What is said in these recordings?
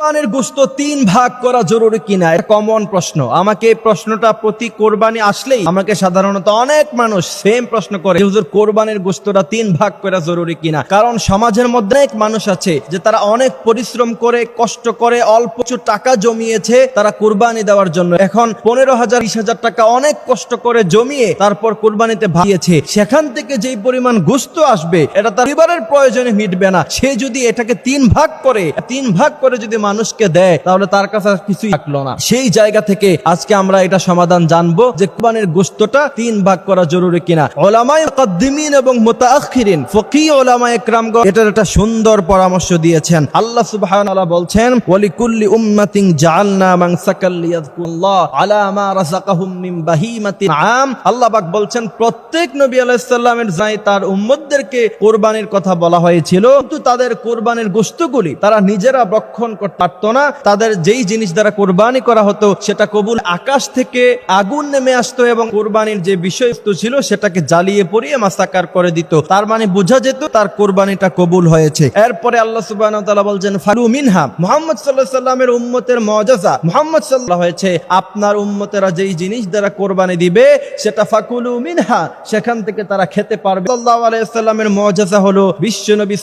কোরবানির গোস্ত তিন ভাগ করা জরুরি কিনা? এটা কমন প্রশ্ন। আমাকে প্রশ্নটা প্রতি কোরবানি আসলেই আমাকে সাধারণত অনেক মানুষ সেম প্রশ্ন করে হুজুর, কোরবানির গোস্তটা তিন ভাগ করা জরুরি কিনা? কারণ সমাজের মধ্যে অনেক মানুষ আছে যে, তারা অনেক পরিশ্রম করে, কষ্ট করে, অল্প কিছু টাকা জমিয়েছে তারা কোরবানি দেওয়ার জন্য। এখন পনেরো হাজার, বিশ হাজার টাকা অনেক কষ্ট করে জমিয়ে তারপর কোরবানিতে ভাগিয়েছে। সেখান থেকে যেই পরিমাণ গোস্ত আসবে, এটা তার পরিবারের প্রয়োজনে মিটবে না। সে যদি এটাকে তিন ভাগ করে, তিন ভাগ করে যদি মানুষকে দেয়, তাহলে তার কাছে কিছুই থাকল না। সেই জায়গা থেকে আজকে আমরা এটা সমাধান জানব যে কোরবানির গোস্তটা তিন ভাগ করা জরুরি কিনা। ওলামায় মুকাদ্দিমিন এবং মুতাআখিরিন ফকি ওলামায়ে একরামগণ এটার একটা সুন্দর পরামর্শ দিয়েছেন। আল্লাহ সুবহানাহু ওয়া বলছেন আলা বলছেন কথা বলা হয়েছিল, কিন্তু তাদের তারা নিজেরা ভক্ষণ করতে পারতো না, তাদের যেই জিনিস দ্বারা কোরবানি করা হতো, সেটা কবুল আকাশ থেকে আগুন নেমে আসতো এবং কোরবানির যে বিষয়বস্তু ছিল, সেটাকে জ্বালিয়ে পড়িয়ে মাসাকার করে দিত। তার মানে বোঝা যেত, তার কোরবানিটা কবুল হয়েছে। এরপরে আল্লাহ তাআলা বলছেন, ফালু মিনহা। মুহাম্মদ আলাইহি সাল্লামের উম্মতের মুআজিজা মুহাম্মদ সাল্লাল্লাহু হয়েছে আপনার উম্মতেরা যেই জিনিস দ্বারা কোরবানি দিবে, সেটা ফাকুলু মিনহা। সেখান থেকে তারা খেতে পারবে। সাল্লাল্লাহু আলাইহি সাল্লামের মুআজিজা হলো বিশ্ব নবী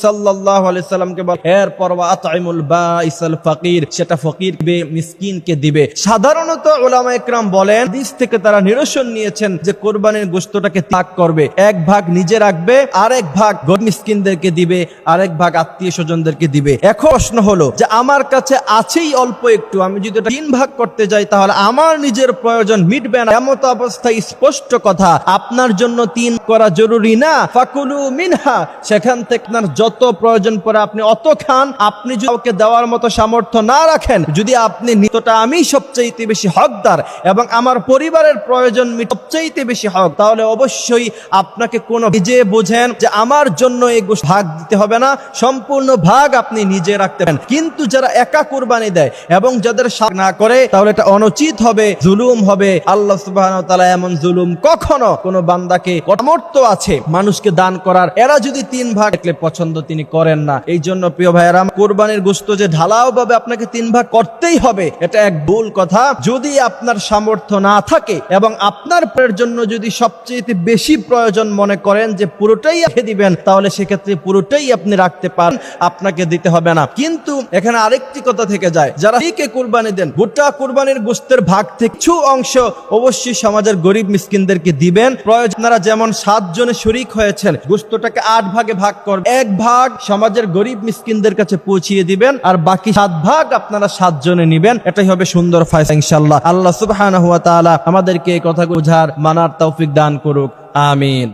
আলাইহি সাল্লামকে বল, এরপর আতইমুল বাইসাল ফাকির, সেটা ফকির মিসকিনকে দিবে। সাধারণত ওলামা একরাম বলেন, হাদিস থেকে তারা নিরসন নিয়েছেন যে কোরবানির গোস্তটাকে ত্যাগ করবে। এক ভাগ নিজে রাখবে, আরেক ভাগ গরিব মিসকিনদেরকে দিবে, আরেক ভাগ আত্মীয় স্বজনদেরকে দিবে। এখন প্রশ্ন হলো যে আমার কাছে আছেই অল্প একটু, আমি যদি তিন ভাগ করতে যাই, তাহলে আমার নিজের প্রয়োজন মিটবে না? এমত অবস্থায় স্পষ্ট কথা, আপনার জন্য তিন করা জরুরি না? ফাকুলু মিনহা, সেখান থেকে আপনার যত প্রয়োজন পড়ে আপনি অত খান, আপনি কাউকে দেওয়ার মতো সামর্থ্য না রাখেন, যদি আপনি নিতটা আমি সবচাইতে বেশি হকদার এবং আমার পরিবারের প্রয়োজন সবচাইতে বেশি হক, তাহলে অবশ্যই আপনাকে কোনো নিজে বোঝেন যে আমার জন্য এই ভাগ দিতে হবে না, সম্পূর্ণ ভাগ আপনি নিজে রাখতে পারেন। কিন্তু যারা একা কোরবানি দেয় এবং যাদের না করে, তাহলে এটা অনুচিত হবে, জুলুম হবে। আল্লাহ সুবহানাহু ওয়া তাআলা এমন জুলুম কখনো কোনো বান্দাকে সামর্থ্য আছে, মানুষকে দান করার। এরা যদি তিন ভাগ পছন্দ তিনি করেন না। এই জন্য প্রিয় ভাইয়েরা, কোরবানির গোস্ত যে ঢালাও ভাবে আপনাকে তিন ভাগ করতেই হবে। এটা এক ভুল কথা। যদি আপনার সামর্থ্য না থাকে এবং আপনার জন্য যদি সবচেয়ে বেশি প্রয়োজন মনে করেন যে পুরোটাই রেখে দিবেন, তাহলে সেক্ষেত্রে পুরোটাই আপনি রাখতে পারেন আপনাকে দিতে হবে না। কিন্তু এখানে আরেকটি কথা থেকে যায়। যারা কে কোরবানি দেন, গোটা কোরবানির গোস্তের ভাগ থেকে কিছু অংশ অবশ্যই সমাজের গরিব মিসকিনদেরকে দিবেন। প্রয়োজনারা যেমন সাত জনে শরিক হয়েছেন, গোস্তটাকে আট ভাগে ভাগ করবেন। এক ভাগ সমাজের গরিব মিসকিনদের কাছে পৌঁছিয়ে দিবেন, আর বাকি সাত ভাগ আপনারা সাত জনে নিবেন। এটাই হবে সুন্দর ফায়সা ইনশাল্লাহ আল্লাহ সুবাহ আমাদেরকে এই কথা বোঝার মানার তৌফিক দান করুক। আমিন।